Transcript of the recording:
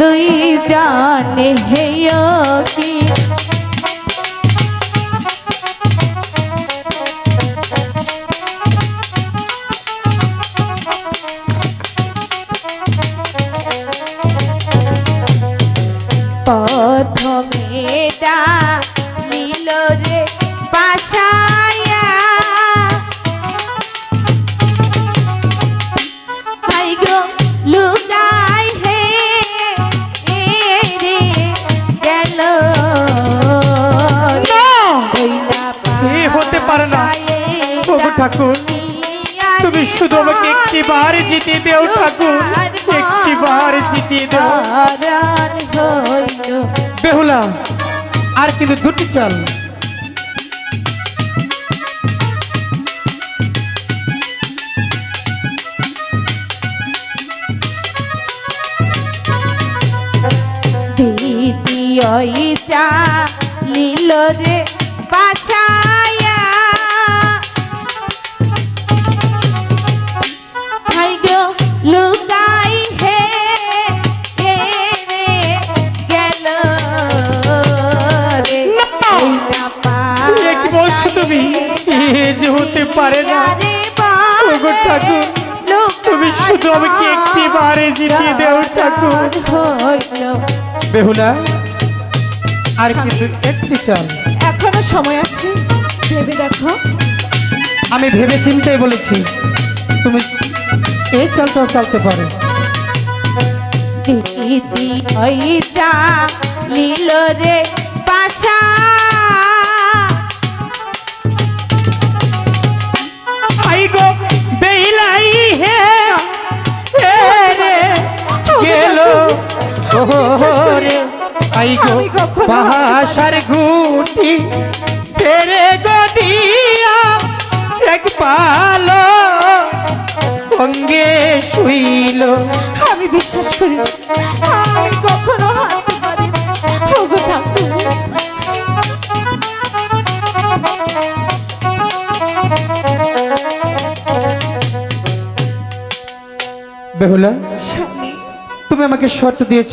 দুই জানে হেয় কি? প্রথমে যা ঠাকুর, তুমি শুধু আমাকে একটি বার জিতিয়ে দেও ঠাকুর। একটি বার জিতিয়ে দেও। বেহুলা আর কিন্তু দুটি চাল। দ্বিতীয় চা নীল রে। বলছো তুমি যে হতে পারে না। ওগো ঠাকুর, তুমি শুধু আমাকে একটি বারে জিতিয়ে দেও ঠাকুর। বেহুলা আর কিন্তু একটি চাল। এখনও সময় আছে? ভেবে দেখো। আমি ভেবে চিন্তে বলেছি তুমি এই চালটাও চালতে পারো। দিদি ওই চা লীল রে পাশা ওরে আই গো বাহাসার গুটি সেরে গদিয়া এক পালো অঙ্গে শুইল। আমি বিশ্বাস করি। আমি কখনো হারতে পারি ওগো ঠাকুর। বেহুলা তুমি আমাকে শর্ত দিয়েছ।